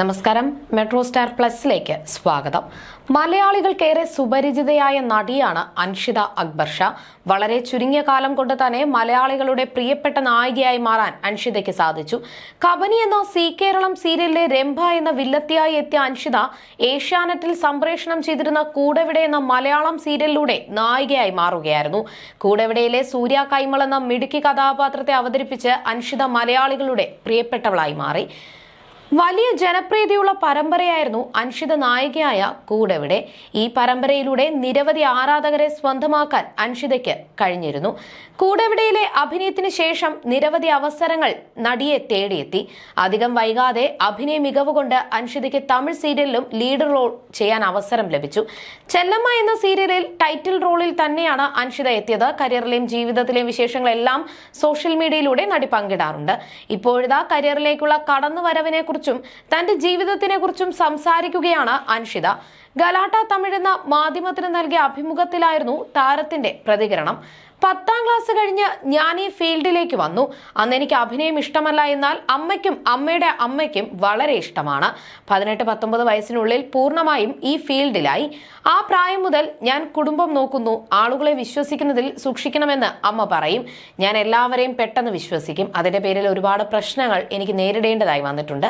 നമസ്കാരം. Metro star പ്ലസിലേക്ക് സ്വാഗതം. മലയാളികൾക്കേറെ സുപരിചിതയായ നടിയാണ് അൻഷിത അക്ബർ ഷാ. വളരെ ചുരുങ്ങിയ കാലം കൊണ്ട് തന്നെ മലയാളികളുടെ പ്രിയപ്പെട്ട നായികയായി മാറാൻ അൻഷിതയ്ക്ക് സാധിച്ചു. കബനി എന്ന സി കേരളം സീരിയലിലെ രംഭ എന്ന വില്ലത്തിയായി എത്തിയ അൻഷിത ഏഷ്യാനെറ്റിൽ സംപ്രേഷണം ചെയ്തിരുന്ന കൂടെവിടെ എന്ന മലയാളം സീരിയലിലൂടെ നായികയായി മാറുകയായിരുന്നു. കൂടെവിടെയിലെ സൂര്യ കൈമൾ എന്ന മിടുക്കി കഥാപാത്രത്തെ അവതരിപ്പിച്ച് അൻഷിത മലയാളികളുടെ പ്രിയപ്പെട്ടവളായി മാറി. വലിയ ജനപ്രീതിയുള്ള പരമ്പരയായിരുന്നു അൻഷിത നായികയായ കൂടെവിടെ. ഈ പരമ്പരയിലൂടെ നിരവധി ആരാധകരെ സ്വന്തമാക്കാൻ അൻഷിതയ്ക്ക് കഴിഞ്ഞിരുന്നു. കൂടെവിടെയിലെ അഭിനയത്തിന് ശേഷം നിരവധി അവസരങ്ങൾ നടിയെ തേടിയെത്തി. അധികം വൈകാതെ അഭിനയ മികവ് കൊണ്ട് അൻഷിതയ്ക്ക് തമിഴ് സീരിയലിലും ലീഡ് റോൾ ചെയ്യാൻ അവസരം ലഭിച്ചു. ചെല്ലമ്മ എന്ന സീരിയലിൽ ടൈറ്റിൽ റോളിൽ തന്നെയാണ് അൻഷിത എത്തിയത്. കരിയറിലെയും ജീവിതത്തിലെയും വിശേഷങ്ങളെല്ലാം സോഷ്യൽ മീഡിയയിലൂടെ നടി പങ്കിടാറുണ്ട്. ഇപ്പോഴിതാ കരിയറിലേക്കുള്ള കടന്നുവരവിനെ കുറിച്ചും തന്റെ ജീവിതത്തിനെ കുറിച്ചും സംസാരിക്കുകയാണ് അൻഷിത. ഗലാട്ട തമിഴെന്ന മാധ്യമത്തിന് നൽകിയ അഭിമുഖത്തിലായിരുന്നു താരത്തിന്റെ പ്രതികരണം. പത്താം ക്ലാസ് കഴിഞ്ഞ് ഞാൻ ഈ ഫീൽഡിലേക്ക് വന്നു. അന്ന് എനിക്ക് അഭിനയം ഇഷ്ടമല്ല എന്നാൽ അമ്മയ്ക്കും അമ്മയുടെ അമ്മയ്ക്കും വളരെ ഇഷ്ടമാണ്. പതിനെട്ട് പത്തൊമ്പത് വയസ്സിനുള്ളിൽ പൂർണമായും ഈ ഫീൽഡിലായി. ആ പ്രായം മുതൽ ഞാൻ കുടുംബം നോക്കുന്നു. ആളുകളെ വിശ്വസിക്കുന്നതിൽ സൂക്ഷിക്കണമെന്ന് അമ്മ പറയും. ഞാൻ എല്ലാവരെയും പെട്ടെന്ന് വിശ്വസിക്കും. അതിന്റെ പേരിൽ ഒരുപാട് പ്രശ്നങ്ങൾ എനിക്ക് നേരിടേണ്ടതായി വന്നിട്ടുണ്ട്.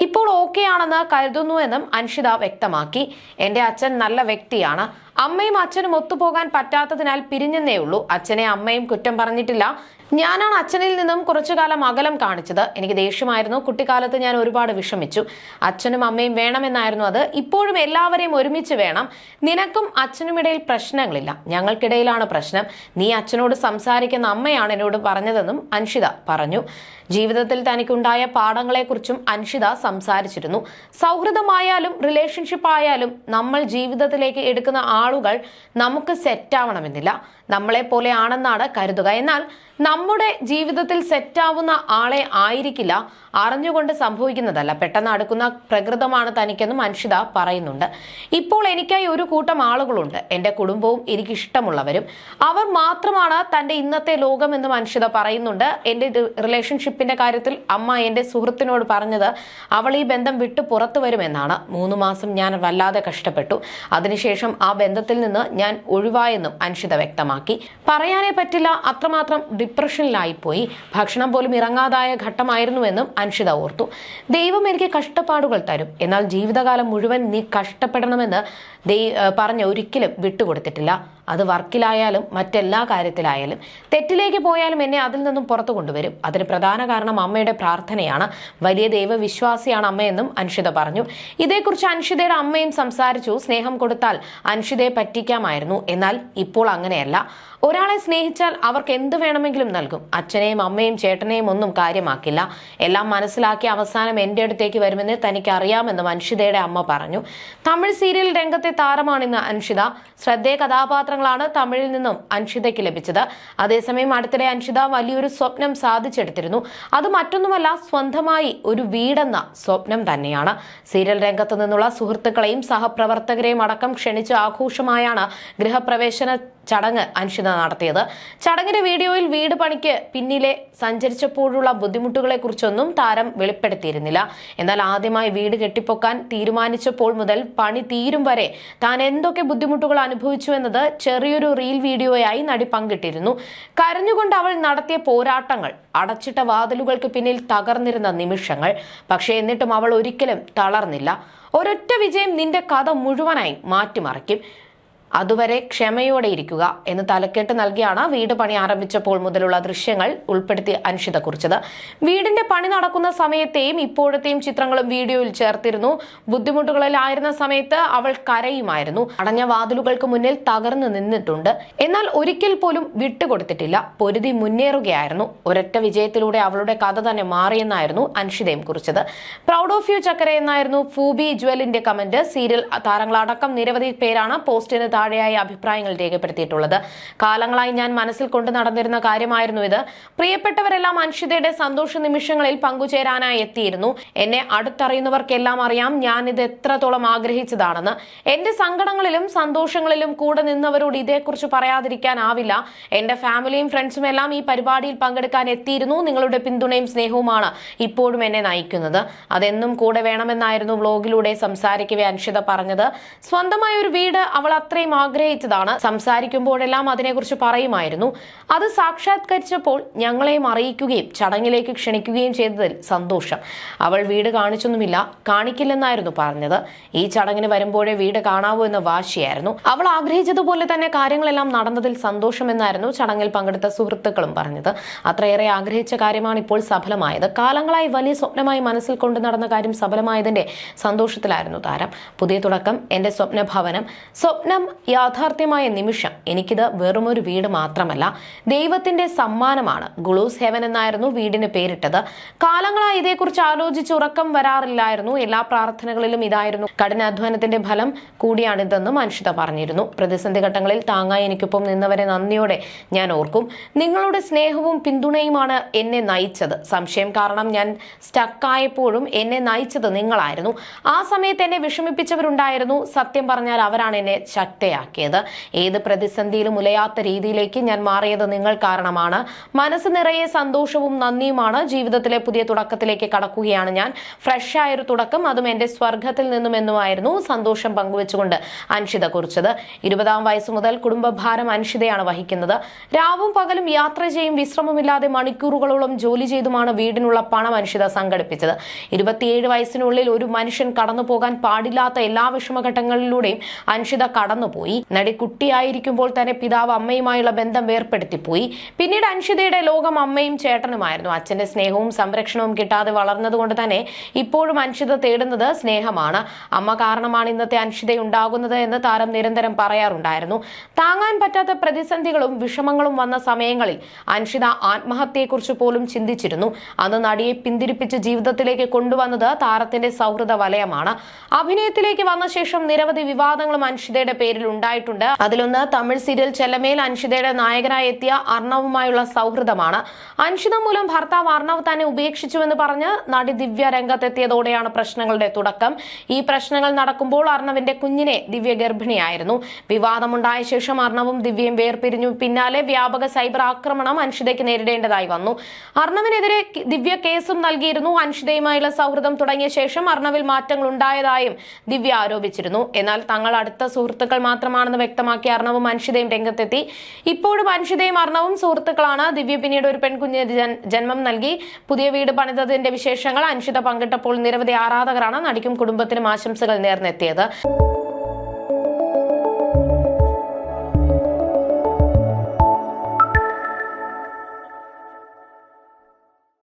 ഇപ്പോൾ ഓക്കെ ആണെന്ന് കരുതുന്നുവെന്നും അൻഷിത വ്യക്തമാക്കി. എന്റെ അച്ഛൻ നല്ല വ്യക്തിയാണ്. അമ്മയും അച്ഛനും ഒത്തുപോകാൻ പറ്റാത്തതിനാൽ പിരിഞ്ഞെന്നേ ഉള്ളൂ. അച്ഛനെ അമ്മയും കുറ്റം പറഞ്ഞിട്ടില്ല. ഞാനാണ് അച്ഛനിൽ നിന്നും കുറച്ചു കാലം അകലം കാണിച്ചത്. എനിക്ക് ദേഷ്യമായിരുന്നു. കുട്ടിക്കാലത്ത് ഞാൻ ഒരുപാട് വിഷമിച്ചു. അച്ഛനും അമ്മയും വേണമെന്നായിരുന്നു അത്. ഇപ്പോഴും എല്ലാവരെയും ഒരുമിച്ച് വേണം. നിനക്കും അച്ഛനും ഇടയിൽ പ്രശ്നങ്ങളില്ല. ഞങ്ങൾക്കിടയിലാണ് പ്രശ്നം. നീ അച്ഛനോട് സംസാരിക്കുന്ന അമ്മയാണ് എന്നോട് പറഞ്ഞതെന്നും അൻഷിത പറഞ്ഞു. ജീവിതത്തിൽ തനിക്കുണ്ടായ പാഠങ്ങളെക്കുറിച്ചും അൻഷിത സംസാരിച്ചിരുന്നു. സൗഹൃദമായാലും റിലേഷൻഷിപ്പ് ആയാലും നമ്മൾ ജീവിതത്തിലേക്ക് എടുക്കുന്ന ആളുകൾ നമുക്ക് സെറ്റാവണമെന്നില്ല നമ്മളെ പോലെ ആണെന്നാണ് കരുതുക. എന്നാൽ നമ്മുടെ ജീവിതത്തിൽ സെറ്റാവുന്ന ആളെ ആയിരിക്കില്ല അറിഞ്ഞുകൊണ്ട് സംഭവിക്കുന്നതല്ല. പെട്ടെന്ന് അടുക്കുന്ന പ്രകൃതമാണ് തനിക്കെന്നും അൻഷിത പറയുന്നുണ്ട്. ഇപ്പോൾ എനിക്കായി ഒരു കൂട്ടം ആളുകളുണ്ട്. എന്റെ കുടുംബവും എനിക്കിഷ്ടമുള്ളവരും. അവർ മാത്രമാണ് തന്റെ ഇന്നത്തെ ലോകമെന്നും അൻഷിത പറയുന്നുണ്ട്. എന്റെ റിലേഷൻഷിപ്പിന്റെ കാര്യത്തിൽ അമ്മ എന്റെ സുഹൃത്തിനോട് പറഞ്ഞത് അവൾ ഈ ബന്ധം വിട്ട് പുറത്തു വരുമെന്നാണ്. മൂന്ന് മാസം ഞാൻ വല്ലാതെ കഷ്ടപ്പെട്ടു. അതിനുശേഷം ആ ബന്ധത്തിൽ നിന്ന് ഞാൻ ഒഴിവായെന്നും അൻഷിത വ്യക്തമാക്കി. പറയാനേ പറ്റില്ല. അത്രമാത്രം ഡിപ്രഷനിലായിപ്പോയി. ഭക്ഷണം പോലും ഇറങ്ങാതായ ഘട്ടമായിരുന്നുവെന്നും അൻഷിത ഓർത്തു. ദൈവം എനിക്ക് കഷ്ടപ്പാടുകൾ തരും. എന്നാൽ ജീവിതകാലം മുഴുവൻ നീ കഷ്ടപ്പെടണമെന്ന് ദൈ പറഞ്ഞ് ഒരിക്കലും വിട്ടുകൊടുത്തിട്ടില്ല. അത് വർക്കിലായാലും മറ്റെല്ലാ കാര്യത്തിലായാലും തെറ്റിലേക്ക് പോയാലും എന്നെ അതിൽ നിന്നും പുറത്തു കൊണ്ടുവരും. അതിന് പ്രധാന കാരണം അമ്മയുടെ പ്രാർത്ഥനയാണ്. വലിയ ദൈവവിശ്വാസിയാണ് അമ്മയെന്നും അൻഷിത പറഞ്ഞു. ഇതേക്കുറിച്ച് അൻഷിതയുടെ അമ്മയും സംസാരിച്ചു. സ്നേഹം കൊടുത്താൽ അൻഷിതയെ പറ്റിക്കാമായിരുന്നു. എന്നാൽ ഇപ്പോൾ അങ്ങനെയല്ല. ഒരാളെ സ്നേഹിച്ചാൽ അവർക്ക് എന്ത് വേണമെങ്കിലും നൽകും. അച്ഛനെയും അമ്മയും ചേട്ടനെയും ഒന്നും കാര്യമാക്കില്ല. എല്ലാം മനസ്സിലാക്കി അവസാനം എന്റെ അടുത്തേക്ക് വരുമെന്ന് തനിക്ക് അറിയാമെന്നും അൻഷിതയുടെ അമ്മ പറഞ്ഞു. തമിഴ് സീരിയൽ രംഗത്തെ താരമാണിന്ന് അൻഷിത. ശ്രദ്ധേയ കഥാപാത്രങ്ങളാണ് തമിഴിൽ നിന്നും അൻഷിതയ്ക്ക് ലഭിച്ചത്. അതേസമയം അടുത്തിടെ അൻഷിത വലിയൊരു സ്വപ്നം സാധിച്ചെടുത്തിരുന്നു. അത് മറ്റൊന്നുമല്ല സ്വന്തമായി ഒരു വീടെന്ന സ്വപ്നം തന്നെയാണ്. സീരിയൽ രംഗത്തു നിന്നുള്ള സുഹൃത്തുക്കളെയും സഹപ്രവർത്തകരെയും അടക്കം ക്ഷണിച്ച് ആഘോഷമായാണ് ഗൃഹപ്രവേശന ചടങ്ങ് അനുഷിത നടത്തിയത്. ചടങ്ങിന്റെ വീഡിയോയിൽ വീട് പണിക്ക് പിന്നിലെ സഞ്ചരിച്ചപ്പോഴുള്ള ബുദ്ധിമുട്ടുകളെ കുറിച്ചൊന്നും താരം വെളിപ്പെടുത്തിയിരുന്നില്ല. എന്നാൽ ആദ്യമായി വീട് കെട്ടിപ്പൊക്കാൻ തീരുമാനിച്ചപ്പോൾ മുതൽ പണി തീരും വരെ താൻ എന്തൊക്കെ ബുദ്ധിമുട്ടുകൾ അനുഭവിച്ചു എന്നത് ചെറിയൊരു റീൽ വീഡിയോയായി നടി പങ്കിട്ടിരുന്നു. കരഞ്ഞുകൊണ്ട് അവൾ നടത്തിയ പോരാട്ടങ്ങൾ അടച്ചിട്ട വാതിലുകൾക്ക് പിന്നിൽ തകർന്നിരുന്ന നിമിഷങ്ങൾ. പക്ഷേ എന്നിട്ടും അവൾ ഒരിക്കലും തളർന്നില്ല. ഒരൊറ്റ വിജയം നിന്റെ കഥ മുഴുവനായി മാറ്റിമറിക്കും. അതുവരെ ക്ഷമയോടെ ഇരിക്കുക എന്ന് തലക്കെട്ട് നൽകിയാണ് വീട് പണി ആരംഭിച്ചപ്പോൾ മുതലുള്ള ദൃശ്യങ്ങൾ ഉൾപ്പെടുത്തി അനുഷിത കുറിച്ചത് വീടിന്റെ പണി നടക്കുന്ന സമയത്തെയും ഇപ്പോഴത്തെയും ചിത്രങ്ങളും വീഡിയോയിൽ ചേർത്തിരുന്നു. ബുദ്ധിമുട്ടുകളിലായിരുന്ന സമയത്ത് അവൾ കരയുമായിരുന്നു. അടഞ്ഞ വാതിലുകൾക്ക് മുന്നിൽ തകർന്നു നിന്നിട്ടുണ്ട്. എന്നാൽ ഒരിക്കൽ പോലും വിട്ടുകൊടുത്തിട്ടില്ല. പൊരുതി മുന്നേറുകയായിരുന്നു. ഒരൊറ്റ വിജയത്തിലൂടെ അവളുടെ കഥ തന്നെ മാറിയെന്നായിരുന്നു അൻഷിതയും കുറിച്ചത്. പ്രൗഡ് ഓഫ് യു ചക്കര എന്നായിരുന്നു ഫൂബി ജ്വലിന്റെ കമന്റ്. സീരിയൽ താരങ്ങളടക്കം നിരവധി പേരാണ് പോസ്റ്റിന് താഴെ താഴെയായി അഭിപ്രായങ്ങൾ രേഖപ്പെടുത്തിയിട്ടുള്ളത്. കാലങ്ങളായി ഞാൻ മനസ്സിൽ കൊണ്ടു നടന്നിരുന്ന കാര്യമായിരുന്നു ഇത്. പ്രിയപ്പെട്ടവരെല്ലാം അൻഷിതയുടെ സന്തോഷ നിമിഷങ്ങളിൽ പങ്കുചേരാനായി എത്തിയിരുന്നു. എന്നെ അടുത്തറിയുന്നവർക്കെല്ലാം അറിയാം ഞാൻ ഇത് എത്രത്തോളം ആഗ്രഹിച്ചതാണെന്ന്. എന്റെ സങ്കടങ്ങളിലും സന്തോഷങ്ങളിലും കൂടെ നിന്നവരോട് ഇതേക്കുറിച്ച് പറയാതിരിക്കാനാവില്ല എന്റെ ഫാമിലിയും ഫ്രണ്ട്സും എല്ലാം ഈ പരിപാടിയിൽ പങ്കെടുക്കാൻ എത്തിയിരുന്നു. നിങ്ങളുടെ പിന്തുണയും സ്നേഹവുമാണ് ഇപ്പോഴും എന്നെ നയിക്കുന്നത്. അതെന്നും കൂടെ വേണമെന്നായിരുന്നു വ്ലോഗിലൂടെ സംസാരിക്കവേ അൻഷിത പറഞ്ഞത്. സ്വന്തമായ ഒരു വീട് അവൾ അത്രയും ആഗ്രഹിച്ചതാണ്. സംസാരിക്കുമ്പോഴെല്ലാം അതിനെക്കുറിച്ച് പറയുമായിരുന്നു. അത് സാക്ഷാത്കരിച്ചപ്പോൾ ഞങ്ങളെയും അറിയിക്കുകയും ചടങ്ങിലേക്ക് ക്ഷണിക്കുകയും ചെയ്തതിൽ സന്തോഷം. അവൾ വീട് കാണിച്ചൊന്നുമില്ല. കാണിക്കില്ലെന്നായിരുന്നു പറഞ്ഞത്. ഈ ചടങ്ങിന് വരുമ്പോഴേ വീട് കാണാവൂ എന്ന വാശിയായിരുന്നു. അവൾ ആഗ്രഹിച്ചതുപോലെ തന്നെ കാര്യങ്ങളെല്ലാം നടന്നതിൽ സന്തോഷമെന്നായിരുന്നു ചടങ്ങിൽ പങ്കെടുത്ത സുഹൃത്തുക്കളും പറഞ്ഞത്. അത്രയേറെ ആഗ്രഹിച്ച കാര്യമാണ് ഇപ്പോൾ സഫലമായത്. കാലങ്ങളായി വലിയ സ്വപ്നമായി മനസ്സിൽ കൊണ്ടു നടന്ന കാര്യം സഫലമായതിന്റെ സന്തോഷത്തിലായിരുന്നു താരം. പുതിയ തുടക്കം എന്റെ സ്വപ്നഭവനം. സ്വപ്നം യാഥാർത്ഥ്യമായ നിമിഷം. എനിക്കിത് വെറുമൊരു വീട് മാത്രമല്ല ദൈവത്തിന്റെ സമ്മാനമാണ്. ഗുളൂസ് ഹെവൻ എന്നായിരുന്നു വീടിന് പേരിട്ടത്. കാലങ്ങളായി ഇതേക്കുറിച്ച് ആലോചിച്ച് ഉറക്കം വരാറില്ലായിരുന്നു. എല്ലാ പ്രാർത്ഥനകളിലും ഇതായിരുന്നു. കഠിനാധ്വാനത്തിന്റെ ഫലം കൂടിയാണിതെന്നും മനുഷ്യത പറഞ്ഞിരുന്നു. പ്രതിസന്ധി ഘട്ടങ്ങളിൽ താങ്ങായി എനിക്കൊപ്പം നിന്നവരെ നന്ദിയോടെ ഞാൻ ഓർക്കും. നിങ്ങളുടെ സ്നേഹവും പിന്തുണയുമാണ് എന്നെ നയിച്ചത്. സംശയം കാരണം ഞാൻ സ്റ്റക്കായപ്പോഴും എന്നെ നയിച്ചത് നിങ്ങളായിരുന്നു. ആ സമയത്ത് എന്നെ വിഷമിപ്പിച്ചവരുണ്ടായിരുന്നു. സത്യം പറഞ്ഞാൽ അവരാണ് എന്നെ ശക്തയാക്കിയത് ഏത് പ്രതിസന്ധിയിലും ഉലയാത്ത രീതിയിലേക്ക് ഞാൻ മാറിയത് നിങ്ങൾ കാരണമാണ്. മനസ്സ് നിറയെ സന്തോഷവും നന്ദിയുമാണ്. ജീവിതത്തിലെ പുതിയ തുടക്കത്തിലേക്ക് കടക്കുകയാണ് ഞാൻ. ഫ്രഷ് ആയൊരു തുടക്കം അതും എന്റെ സ്വർഗത്തിൽ നിന്നും എന്നുമായിരുന്നു സന്തോഷം പങ്കുവെച്ചുകൊണ്ട് അൻഷിത കുറിച്ചത്. ഇരുപതാം വയസ്സ് മുതൽ കുടുംബഭാരം അൻഷിതയാണ് വഹിക്കുന്നത്. രാവും പകലും യാത്ര ചെയ്യും വിശ്രമമില്ലാതെ മണിക്കൂറുകളോളം ജോലി ചെയ്തുമാണ് വീടിനുള്ള പണം അൻഷിത സംഘടിപ്പിച്ചത്. ഇരുപത്തിയേഴ് വയസ്സിനുള്ളിൽ ഒരു മനുഷ്യൻ കടന്നു പോകാൻ പാടില്ലാത്ത എല്ലാ വിഷമഘട്ടങ്ങളിലൂടെയും അൻഷിത കടന്നുപോയി നടി കുട്ടിയായിരിക്കുമ്പോൾ തന്നെ പിതാവ് അമ്മയുമായുള്ള ബന്ധം വേർപ്പെടുത്തിപ്പോയി. പിന്നീട് അൻഷിതയുടെ ലോകം അമ്മയും ചേട്ടനുമായിരുന്നു. അച്ഛന്റെ സ്നേഹവും സംരക്ഷണവും കിട്ടാതെ വളർന്നതുകൊണ്ട് തന്നെ ഇപ്പോഴും അൻഷിത തേടുന്നത് സ്നേഹമാണ്. അമ്മ കാരണമാണ് ഇന്നത്തെ അൻഷിത ഉണ്ടാകുന്നത് എന്ന് താരം നിരന്തരം പറയാറുണ്ടായിരുന്നു. താങ്ങാൻ പറ്റാത്ത പ്രതിസന്ധികളും വിഷമങ്ങളും വന്ന സമയങ്ങളിൽ അൻഷിത ആത്മഹത്യയെക്കുറിച്ച് പോലും ചിന്തിച്ചിരുന്നു. അന്ന് നടിയെ പിന്തിരിപ്പിച്ച് ജീവിതത്തിലേക്ക് കൊണ്ടുവന്നത് താരത്തിന്റെ സൗഹൃദ വലയമാണ്. അഭിനയത്തിലേക്ക് വന്ന ശേഷം നിരവധി വിവാദങ്ങളും അൻഷിതയുടെ പേരിൽ ഉണ്ടായിട്ടുണ്ട്. അതിലൊന്ന് തമിഴ് സീരിയൽ ചെല്ലമേൽ അൻഷിതയുടെ നായകനായി എത്തിയ അർണവുമായുള്ള സൗഹൃദമാണ്. അൻഷിത മൂലം ഭർത്താവ് അർണവ് തന്നെ ഉപേക്ഷിച്ചുവെന്ന് പറഞ്ഞ് നടി ദിവ്യ രംഗത്തെത്തിയതോടെയാണ് പ്രശ്നങ്ങളുടെ തുടക്കം. ഈ പ്രശ്നങ്ങൾ നടക്കുമ്പോൾ അർണവിന്റെ കുഞ്ഞിനെ ദിവ്യ ഗർഭിണിയായിരുന്നു. വിവാദമുണ്ടായ ശേഷം അർണവും ദിവ്യയും വേർപിരിഞ്ഞു. പിന്നാലെ വ്യാപക സൈബർ ആക്രമണം അൻഷിതയ്ക്ക് നേരിടേണ്ടതായി വന്നു. അർണവിനെതിരെ ദിവ്യ കേസും നൽകിയിരുന്നു. അൻഷിതയുമായുള്ള സൗഹൃദം തുടങ്ങിയ ശേഷം അർണവിൽ മാറ്റങ്ങൾ ഉണ്ടായതായും ദിവ്യ ആരോപിച്ചിരുന്നു. എന്നാൽ തങ്ങൾ അടുത്ത സുഹൃത്തുക്കൾ മാത്രമാണെന്ന് വ്യക്തമാക്കി അർണവും അൻഷിതയും രംഗത്തെത്തി. ഇപ്പോഴും അൻഷിതയും അർണവും സുഹൃത്തുക്കളാണ്. ദിവ്യ പിന്നീട് ഒരു പെൺകുഞ്ഞിന് ജന്മം നൽകി. പുതിയ വീട് പണിതതിന്റെ വിശേഷങ്ങൾ അൻഷിത പങ്കിട്ടപ്പോൾ നിരവധി ആരാധകരാണ് നടിക്കും കുടുംബത്തിനും ആശംസകൾ നേർന്നെത്തിയത്.